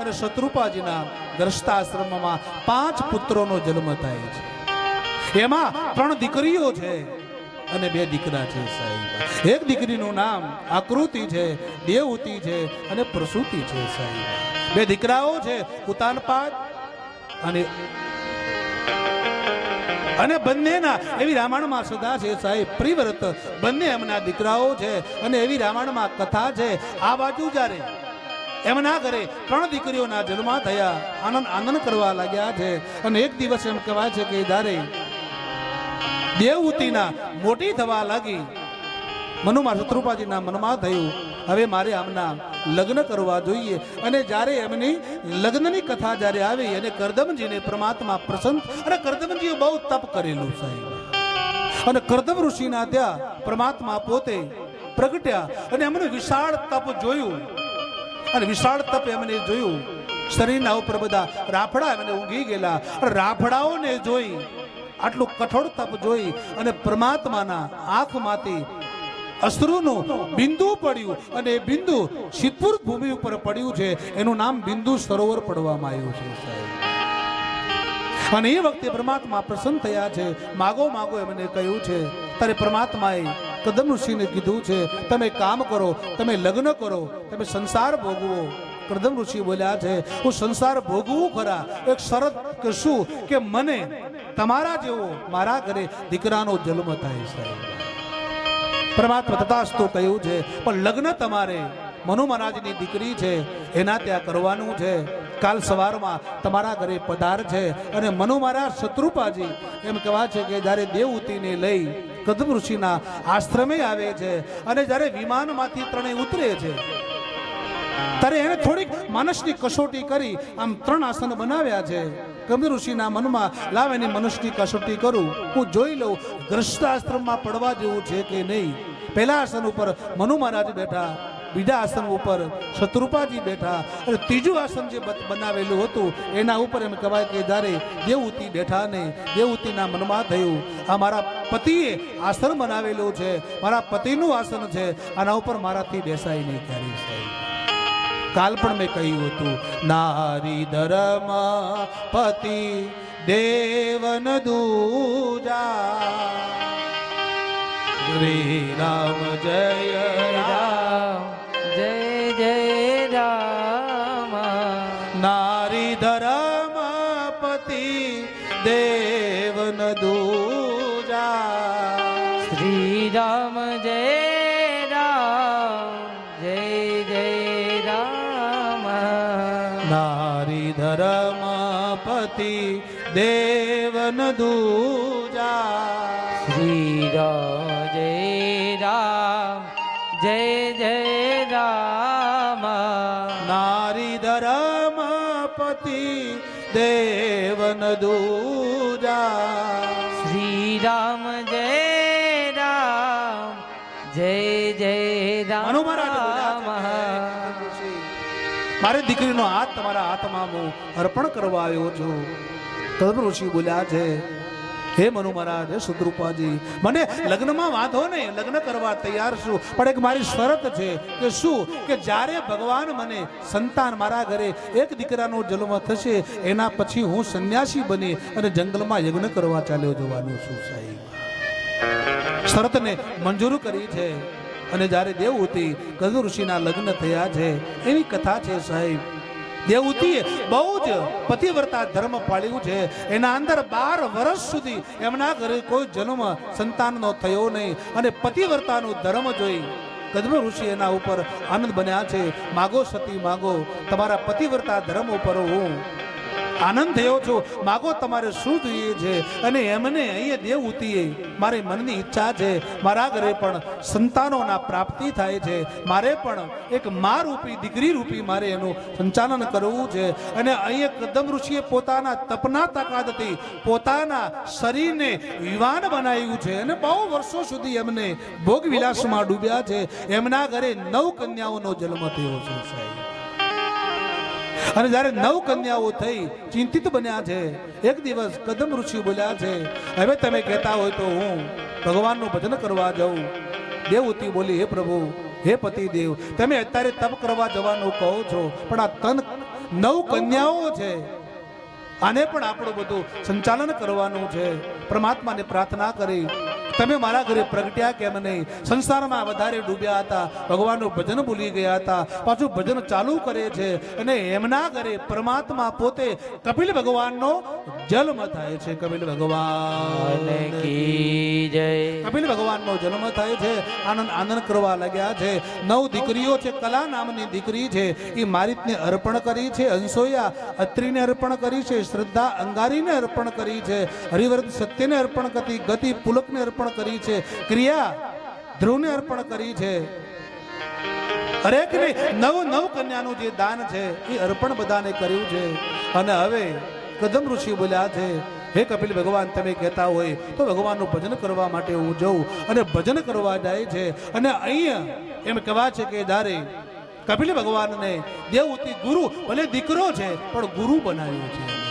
અને શત્રુપાજીના દ્રષ્ટાશ્રમમાં પાંચ પુત્રોનો જન્મ થાય છે. એમાં ત્રણ દીકરીઓ છે અને બે દીકરા છે સાહેબ. એક દીકરીનું નામ આકૃતિ છે, દેવહૂતિ છે અને પ્રસૂતિ છે સાહેબ. બે દીકરાઓ છે ઉતાનપાદ અને અને બંનેના એવી રામાયણમાં સદા છે સાહેબ. પ્રિવ્રત બંને એમના દીકરાઓ છે અને એવી રામાયણમાં કથા છે. આ બાજુ જ્યારે એમના કરે, ત્રણ દીકરીઓના જન્મ થયા. આનંદ આનંદ કરવા લાગ્યા છે. અને એક દિવસ એમ કહેવાય છે કે જ્યારે દેવહૂતિના મોટી થવા લાગી મનુમાં શત્રુપાજીના મનમાં થયું, હવે મારે આમના લગ્ન કરવા જોઈએ. અને જ્યારે એમની લગ્નની કથા જ્યારે આવી અને કરદમજીને પરમાત્મા પ્રસન્ન અને કરદમજીએ બહુ તપ કરેલું સાહેબ. અને કરદમ ઋષિના ત્યાં પરમાત્મા પોતે પ્રગટ્યા અને એમને વિશાળ તપ જોયું. અને વિશાળ તપ એમને જોયું. શરીરના ઉપર બધા રાફડા એમને ઊંઘી ગયેલા. રાફડાઓને જોઈ, આટલું કઠોળ તપ જોઈ અને પરમાત્માના આંખમાંથી અશ્રુનું બિંદુ પડ્યું અને એ બિંદુ સિદ્ધપુર ભૂમિ ઉપર પડ્યું છે. એનું નામ બિંદુ સરોવર પડવામાં આવ્યું છે અને એ વખતે પરમાત્મા પ્રસન્ન થયા છે. માગો માગો એમને કહ્યું છે. ત્યારે પરમાત્માએ કદમ ઋષિને કીધું છે, તમે કામ કરો, તમે લગ્ન કરો, તમે સંસાર ભોગવો. કદમ ઋષિ બોલ્યા છે, હું સંસાર ભોગવું ખરા, એક શરત કે શું? કે મને તમારા જેવો મારા ઘરે દીકરાનો જન્મ થાય સાહેબ પરમાત્મા તથાસ્તુ કહ્યું છે, પણ લગ્ન તમારે, મનુ મહારાજની દીકરી છે, એના ત્યાં કરવાનું છે. કાલ સવારમાં તમારા ઘરે પધાર છે અને મનુ મહારાજ શત્રુપાજી એમ કહેવાય છે કે જ્યારે દેવહૂતિને લઈ કદમ ઋષિના આશ્રમે આવે છે અને જ્યારે વિમાનમાંથી ત્રણેય ઉતરે છે, ત્યારે એને થોડીક માનસની કસોટી કરી, આમ ત્રણ આસન બનાવ્યા છે. કબીર ઋષિના મનમાં, લાવ એની મનુષ્યની કસોટી કરું. હું જોઈ લઉં ગ્રસ્તાશ્રમમાં પડવા જેવું છે કે નહીં? પહેલા આસન ઉપર મનુ મહારાજ બેઠા. બીજા આસન ઉપર શત્રુપાજી બેઠા અને ત્રીજું આસન જે બનાવેલું હતું, એના ઉપર એમ કહેવાય કે જ્યારે દેવહૂતિ બેઠા ને દેવહૂતિના મનમાં થયું, આ મારા પતિએ આસન બનાવેલું છે, મારા પતિનું આસન છે, આના ઉપર મારાથી બેસાય નહીં ક્યારે સાહેબ કાલ પણ મેં કહ્યું હતું, નારી ધર્મ પતિ દેવન દૂજા. શ્રી રામ જય રામ. રામ જય રામ જય જય રામ. નારી ધર્મ પતિ દેવન દૂજા. શ્રી રામ જય રામ જય જય રામ. નારી ધર્મ પતિ દેવન દૂજા. શ્રી રામ જય રામ મનુ મહારાજ મારી દીકરીનો હાથ તમારા હાથમાં હું અર્પણ કરવા આવ્યો છું. કદમ ઋષિ બોલ્યા છે હે મનુ મહારાજ હે સુદ્રુપાજી મને લગ્નમાં વાંધો નહીં લગ્ન કરવા તૈયાર છું પણ એક મારી શરત છે કે શું? કે જ્યારે ભગવાન મને સંતાન મારા ઘરે એક દીકરાનો જન્મ થશે એના પછી હું સંન્યાસી બની અને જંગલમાં યજ્ઞ કરવા ચાલ્યો જવાનું છું સાહેબ. શરતને મંજૂર કરી છે. અને જ્યારે દેવહૂતિ કદુ ઋષિના લગ્ન થયા છે, એવી કથા છે સાહેબ. દેવહૂતિએ બહુ જ પતિવ્રતા ધર્મ પાળ્યું છે. એના અંદર બાર વર્ષ સુધી એમના ઘરે કોઈ જન્મ સંતાનનો થયો નહીં. અને પતિવ્રતાનો ધર્મ જોઈ કદમ ઋષિ એના ઉપર આનંદ બન્યા છે. માગો સતી, માગો, તમારા પતિવ્રતા ધર્મ ઉપર હું આનંદ થયો છો. માગો તમારે શું જોઈએ છે? અને એમને અહીંયા દેવહૂતિએ મારી મનની ઈચ્છા છે. મારા ઘરે પણ સંતાનોના પ્રાપ્તિ થાય છે. મારે પણ એક મા રૂપી, દીકરી રૂપી મારે એનું સંચાલન કરવું છે. અને અહીંયા કદમ ઋષિએ પોતાના તપના તાકાતથી પોતાના શરીરને યુવાન બનાવ્યું છે. અને બહુ વર્ષો સુધી એમને ભોગવિલાસમાં ડૂબ્યા છે. એમના ઘરે નવ કન્યાઓનો જન્મ થયો છે, સાહેબ. અને જ્યારે નવ કન્યાઓ થઈ, ચિંતિત બન્યા છે, એક દિવસ કદમ ઋષિ બોલ્યા છે, હવે તમે કહેતા હોય તો હું ભગવાનનું ભજન કરવા જાઉં. દેવતી બોલી, હે પ્રભુ, હે પતિ દેવ તમે અત્યારે તપ કરવા જવાનું કહો છો, પણ આ તન નવ કન્યાઓ છે. આને પણ આપણું બધું સંચાલન કરવાનું છે. પરમાત્માને પ્રાર્થના કરી તમે મારા ઘરે પ્રગટ્યા કેમ નહીં? સંસારમાં વધારે ડૂબ્યા હતા. ભગવાનનું ભજન ભૂલી ગયા હતા. પાછું ભજન ચાલુ કરે છે અને એમના ઘરે પરમાત્મા પોતે કપિલ ભગવાનનો જન્મ થાય છે. કપિલ ભગવાન કપિલ ભગવાનનો જન્મ થાય છે. આનંદ આનંદ કરવા લાગ્યા છે. નવ દીકરીઓ છે. કલા નામની દીકરી છે. એ મારિતને અર્પણ કરી છે. અંસોયા અત્રિને અર્પણ કરી છે. શ્રદ્ધા અંગારીને અર્પણ કરી છે. હરિવર્ત સત્યને અર્પણ કરી ગતિ પુલકને અર્પણ કરી છે. ક્રિયા, ધ્રુવને અર્પણ કરી છે. હરેકને નવ નવ કન્યાનું જે દાન છે, એ અર્પણ બધાને કર્યું છે. અને હવે કદમ ઋષિ બોલ્યા છે, હે કપિલ ભગવાન, તમે કહેતા હોય તો ભગવાનનું ભજન કરવા માટે હું જઉં. અને ભજન કરવા જાય છે. અને અહીંયા એમ કહેવા છે કે જ્યારે કપિલ ભગવાનને દેવતી ગુરુ ભલે દીકરો છે, પણ ગુરુ બનાવ્યો છે.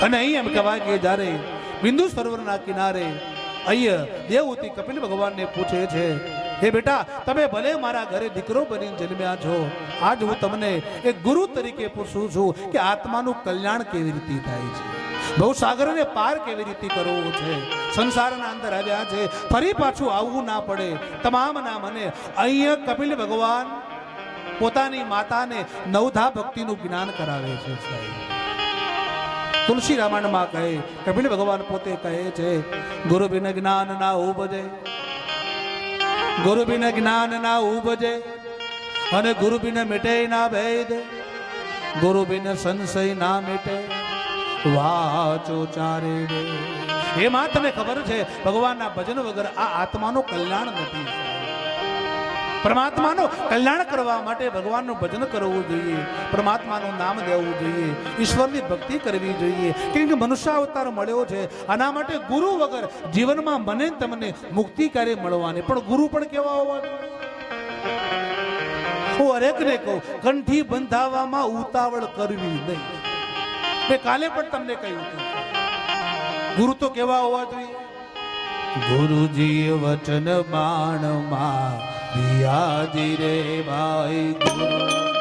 અને અહીં એમ કહેવાય કે જ્યારે બિંદુ સરોવરના કિનારે અહીંયા દેવતી કપિલ ભગવાનને પૂછે છે, હે બેટા, તમે ભલે મારા ઘરે દીકરો બનીને જન્મ્યા છો, આજ હું તમને એક ગુરુ તરીકે પૂછું છું કે આત્માનું કલ્યાણ કેવી રીતે થાય છે? બહુ સાગરને પાર કેવી રીતે કરવું છે? સંસારના અંદર આવ્યા છે, ફરી પાછું આવવું ના પડે. તમામના મને અહીંયા કપિલ ભગવાન પોતાની માતાને નવધા ભક્તિનું જ્ઞાન કરાવે છે, સાહેબ. તુલસી રામાયણમાં કહે, કપિલ ભગવાન પોતે કહે છે, ગુરુ બિન જ્ઞાન ના ઉપજે ગુરુ બિન જ્ઞાન ના ઉપજે અને ગુરુ બિન મિટે ના ભેદ, ગુરુ બિન સંશય ના મીટે, વાચો ચારે એમાં તને ખબર છે, ભગવાનના ભજન વગર આ આત્માનું કલ્યાણ નથી. પરમાત્માનું કલ્યાણ કરવા માટે ભગવાનનું ભજન કરવું જોઈએ. પરમાત્માનું નામ દેવું જોઈએ. ઈશ્વરની ભક્તિ કરવી જોઈએ. કેમ કે મનુષ્ય અવતાર મળ્યો છે. આના માટે ગુરુ વગર જીવનમાં મને તમને મુક્તિ ક્યારે મળવાની? પણ ગુરુ પણ કેવા હોવા? હું હરેકને કહું, કંઠી બંધાવવામાં ઉતાવળ કરવી નહીં. મેં કાલે પણ તમને કહ્યું હતું. ગુરુ તો કેવા હોવા જોઈએ? ગુરુજી વચન બાણમાં બિયાદી રે ભાઈ ગુરુ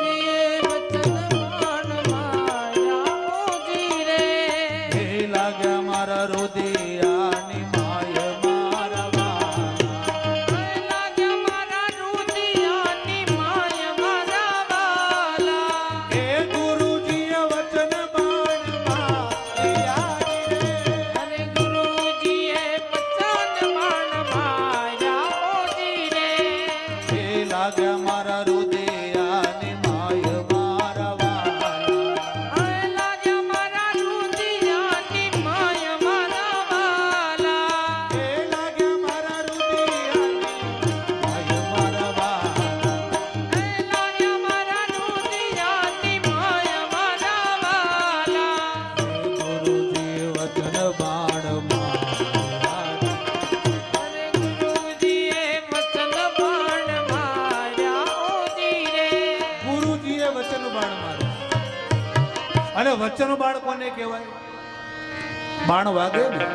બાણ વાગે ને,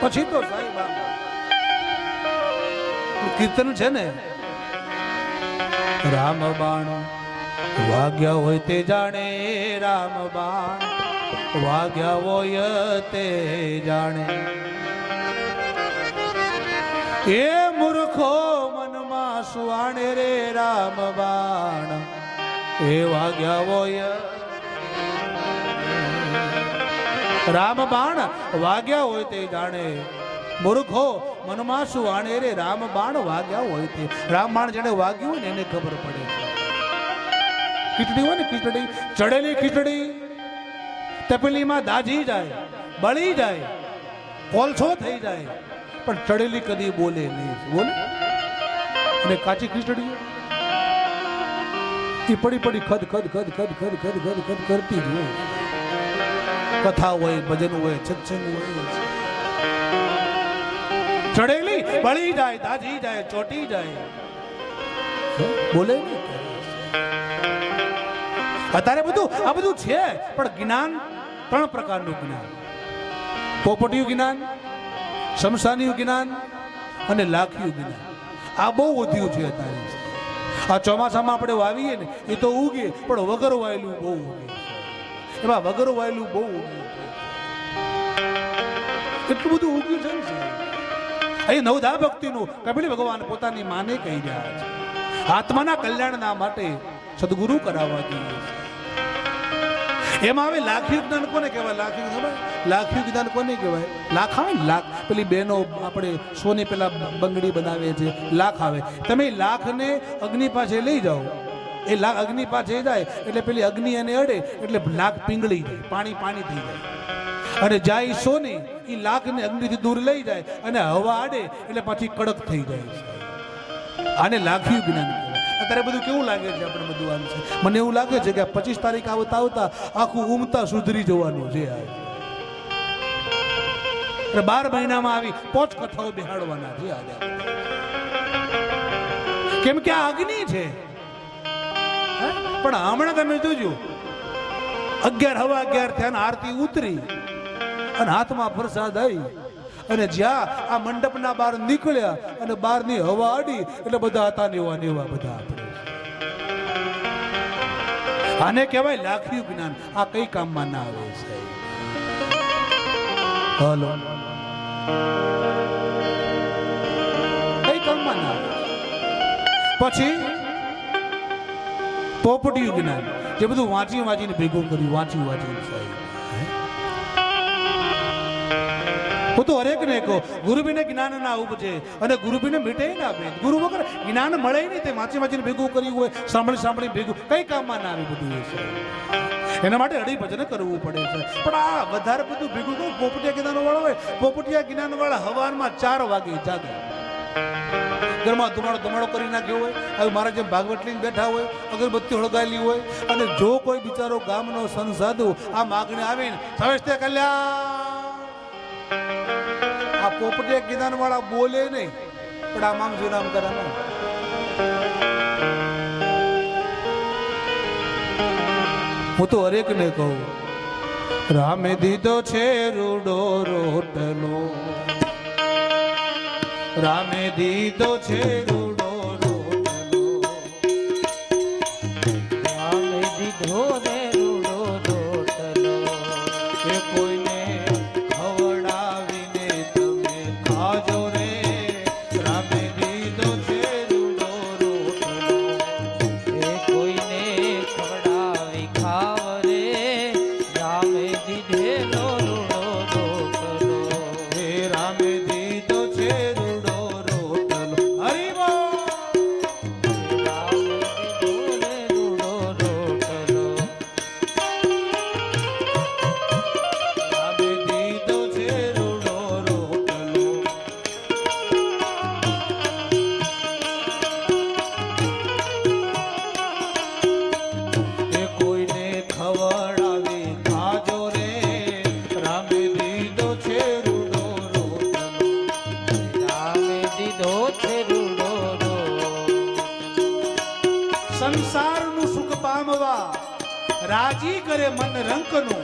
પછી તો કીર્તન છે ને, રામ બાણ વાગ્યા હોય તે જાણે, રામ બાણ વાગ્યા હોય તે જાણે. એ મૂર્ખો મનમાં સુવાણે રે રામ બાણ, એ વાગ્યા હોય રામ બાણ વાગ્યા હોય તે જાણે. મૂર્ખો મનમાં શું આણે રે રામ બાણ વાગ્યા હોય તે. રામ બાણ જેને વાગ્યું હોય ને એને ખબર પડે. ખીચડી હોય ને ખીચડી, ચડેલી ખીચડી, તપેલીમાં દાજી જાય, બળી જાય કોલછો થઈ જાય, પણ ચડેલી કદી બોલે નહીં. બોલે? અને કાચી ખીચડી? એ પડી પડી ખદ ખદ ખદ ખદ ખદ ખદ ખદ ખદ કરતી જ હોય. કથા હોય, ભજન હોય સત્સંગ હોય. ચડેલી બળી જાય દાજી જાય, ચોટી જાય. બોલે અત્યારે બધું, આ બધું છે, પણ જ્ઞાન ત્રણ પ્રકારનું જ્ઞાન. પોપટિયું જ્ઞાન, શમશાનીયું જ્ઞાન અને લાખિયું જ્ઞાન. આ બહુ વધ્યું છે અત્યારે. આ ચોમાસામાં આપણે વાવીએ ને, એ તો ઉગે, પણ વગર વાયેલું બહુ ઉગે. એમાં વગર વાયેલું બહુ ઉગ્યું એટલું બધું ઉગ્યું છે ને અહીં નવધા ભક્તિનું કપિલ ભગવાન પોતાની માને કહી રહ્યા છે. આત્માના કલ્યાણના માટે સદગુરુ કરાવવા જોઈએ એમાં હવે લાખ્યું જ્ઞાન કોને કહેવાય? લાખ્યું ખબર? લાખી જ્ઞાન કોને કહેવાય? લાખ આવે લાખ. પેલી બહેનો આપણે સોની પેલા બંગડી બનાવે છે. લાખ આવે. તમે લાખને અગ્નિ પાસે લઈ જાઓ. એ લાખ અગ્નિ પાસે જાય, એટલે પેલી અગ્નિ એને અડે, એટલે લાખ પીંગળી જાય, પાણી પાણી થઈ જાય. અને જાય સોની એ લાખને અગ્નિથી દૂર લઈ જાય, અને હવા આડે એટલે પાછી કડક થઈ જાય. આને લાખ્યું જ્ઞાન અત્યારે બધું કેવું લાગે છે આપણે બધું આમ છે? મને એવું લાગે છે કે પચીસ તારીખ આવતા આવતા આખું ઉમતા સુધરી જવાનું છે આ. બાર મહિનામાં આવી પોચ કથાઓ બેહાડવાના છે આજે. કેમ કે આ અગ્નિ છે? પણ હમણાં તમે જોજો અગિયાર હવા અગિયાર થયા આરતી ઉતરી અને હાથમાં પ્રસાદ આવી. અને જ્યાં આ મંડપના બહાર નીકળ્યા અને બહારની હવા અડી, એટલે બધા હતા ને નેવા બધા આપણે. આને કહેવાય લાખ્યું જ્ઞાન. આ કઈ કામમાં ના આવે સાહેબ હલો. કઈ કામમાં ના આવે? પછી પોપટિયું જ્ઞાન જે બધું વાંચી વાંચીને ભેગું કર્યું વાંચી વાંચીને સાહેબ. હું? તો હરેકને કહો, ગુરુબીને જ્ઞાન ના ઉપજે અને ગુરુબીને મીટે ના આપે ગુરુ વગર જ્ઞાન મળે નહીં તે વાંચી વાંચીને ભેગું કર્યું હોય, સાંભળી સાંભળી ભેગું. કઈ કામમાં ના આવે બધું છે એના માટે અડી ભજન કરવું પડે છે. પણ આ વધારે બધું ભેગું કહું, પોપટિયા જ્ઞાન વાળો હોય. પોપટિયા જ્ઞાન વાળા હવારમાં ચાર વાગે જાગે. ઘરમાં ધુમાડો ધુમાડો કરી નાખ્યો હોય, હવે મારા જેમ ભાગવત લઈને બેઠા હોય, અગરબત્તી હળગાયેલી હોય, અને જો કોઈ બિચારો ગામનો સંસાધુ આ માગણી આવીને સવેસ્તે કલ્યાણ. આ પોપટે જ્ઞાન વાળા બોલે નહીં, પણ આ મામ સુનામ કરે હું તો હરેક ને કહું, રામે દીધો છે રૂડો રોટલો. રામે દીધો છે રૂડો રાજી કરે મન રંકનું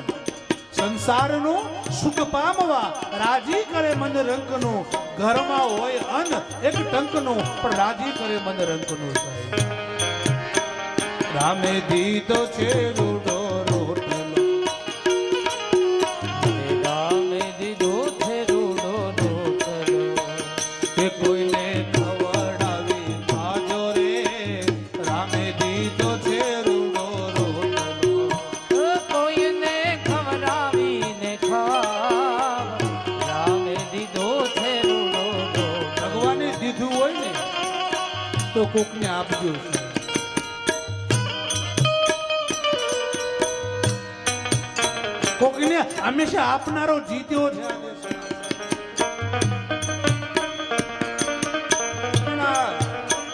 સંસારનું સુખ પામવા રાજી કરે મન રંકનું ઘરમાં હોય અન્ન, એક ટંકનું, પણ રાજી કરે મન રંકનું સાહેબ. રામે દીધો છે રૂડો આપજો કોકને હંમેશા આપનારો જીત્યો છે.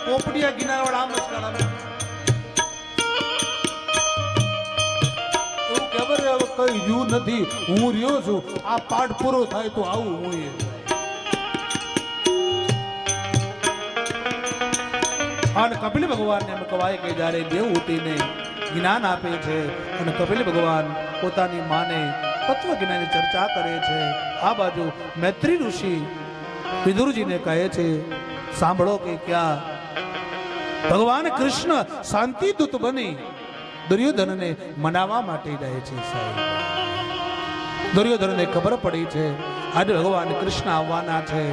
પોપડિયા ગિનારવાળા આમ જ કાઢા. એવું ખબર કઈ રહ્યું નથી. હું રહ્યો છું. આ પાઠ પૂરો થાય તો આવું હું એ કપિલ ભગવાનને એમ કહેવાય કે જ્યારે દેવહૂતિને જ્ઞાન આપે છે અને કપિલ ભગવાન પોતાની માને તત્વ જ્ઞાનની ચર્ચા કરે છે. આ બાજુ મૈત્રી ઋષિ વિદુરજીને કહે છે, સાંભળો કે ક્યાં ભગવાન કૃષ્ણ શાંતિ દૂત બની દુર્યોધનને મનાવવા માટે જાય છે સાહેબ. દુર્યોધનને ખબર પડી છે, આજે ભગવાન કૃષ્ણ આવવાના છે.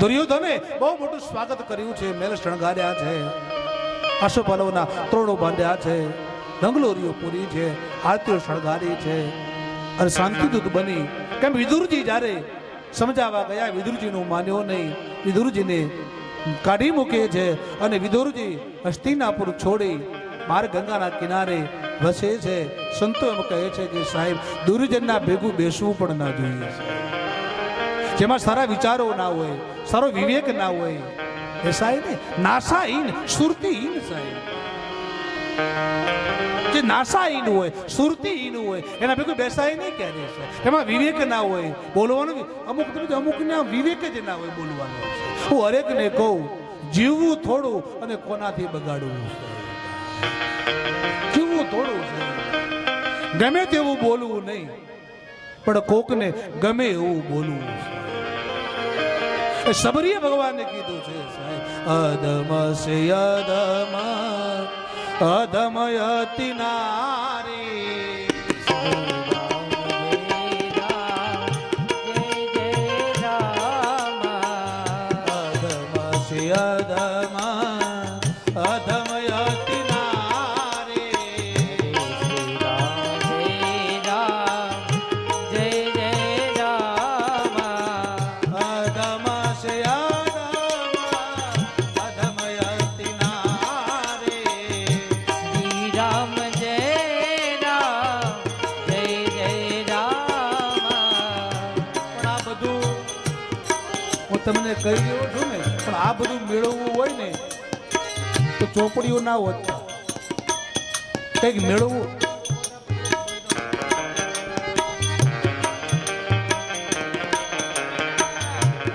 દુર્યોધને બહુ મોટું સ્વાગત કર્યું છે. મેલ શણગાર્યા છે. આશુપાલવના ત્રોણો બાંધ્યા છે. રંગલોરીઓ પૂરી છે. આરતીઓ શણગારી છે. અને શાંતિદૂત બની. કેમ વિદુરજી જ્યારે સમજાવવા ગયા, વિદુરજીનું માન્યો નહીં. વિદુરજીને કાઢી મૂકે છે અને વિદુરજી હસ્તિનાપુર છોડી માર ગંગાના કિનારે વસે છે. સંતો એમ કહે છે કે સાહેબ, દુર્જનના ભેગું બેસવું પણ ના જોઈએ. જેમાં સારા વિચારો ના હોય, સારો વિવેક ના હોય. એ સાહેબ ને નાસાહીન સુરતીહીન સાહેબ. જે નાસાહીન હોય સુરતીહીન હોય, એના ભેગું બેસાય નહીં ક્યારે છે એમાં વિવેક ના હોય. બોલવાનું અમુક તમે વિવેક જ ના હોય બોલવાનું. હું હરેકને કહું, જીવવું થોડું અને કોનાથી બગાડવું જીવવું થોડું ગમે તેવું બોલવું નહીં, પણ કોકને ગમે એવું બોલવું છે સબરીએ ભગવાને કીધું છે સાહેબ અધમ સે અધમ અધમ નારી. તમને કહી રહ્યો છું ને, પણ આ બધું મેળવવું હોય ને, તો ચોપડીઓ ના હોત. કંઈક મેળવવું.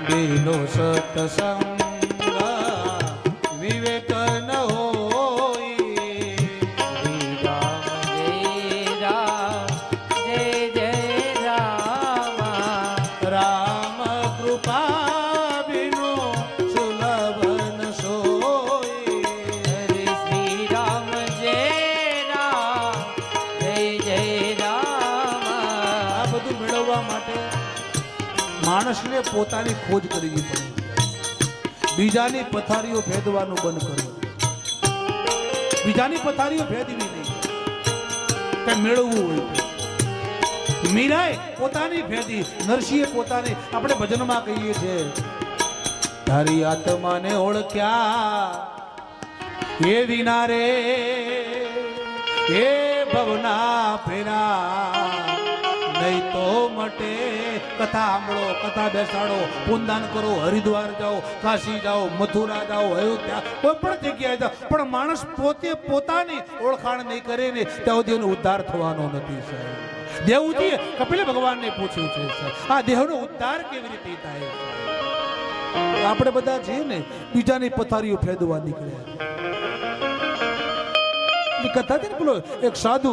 બેનો સતસંગ માણસને પોતાની ખોજ કરવી પડે. બીજાની પથારીઓ ભેદવાનું બંધ કરવું. બીજાની પથારીઓ ભેદવી નહીં. કે મેળવવું હોય મીરાએ પોતાની ભેદી, નરસિંહે પોતાની, આપણે ભજનમાં કહીએ છીએ તારી આત્માને ઓળખ્યા એ વિના રે એ ભવના ફેરા, નહીં તો મટે કથા સાંભળો કથા બેસાડો, પુનદાન કરો, હરિદ્વાર જાઓ, કાશી જાઓ, મથુરા જાઓ અયોધ્યા કોઈ પણ જગ્યાએ જાઓ. પણ માણસ પોતે પોતાની ઓળખાણ નહીં કરે ને, ત્યાં સુધી એનો ઉદ્ધાર થવાનો નથી, સાહેબ. દેવજીએ કપિલ ભગવાનને પૂછ્યું છે, સાહેબ, આ દેહનો ઉદ્ધાર કેવી રીતે થાય? આપણે બધા છીએ ને, બીજાની પથારીઓ ફેદવા નીકળ્યા. કથા છે ને પેલો, એક સાધુ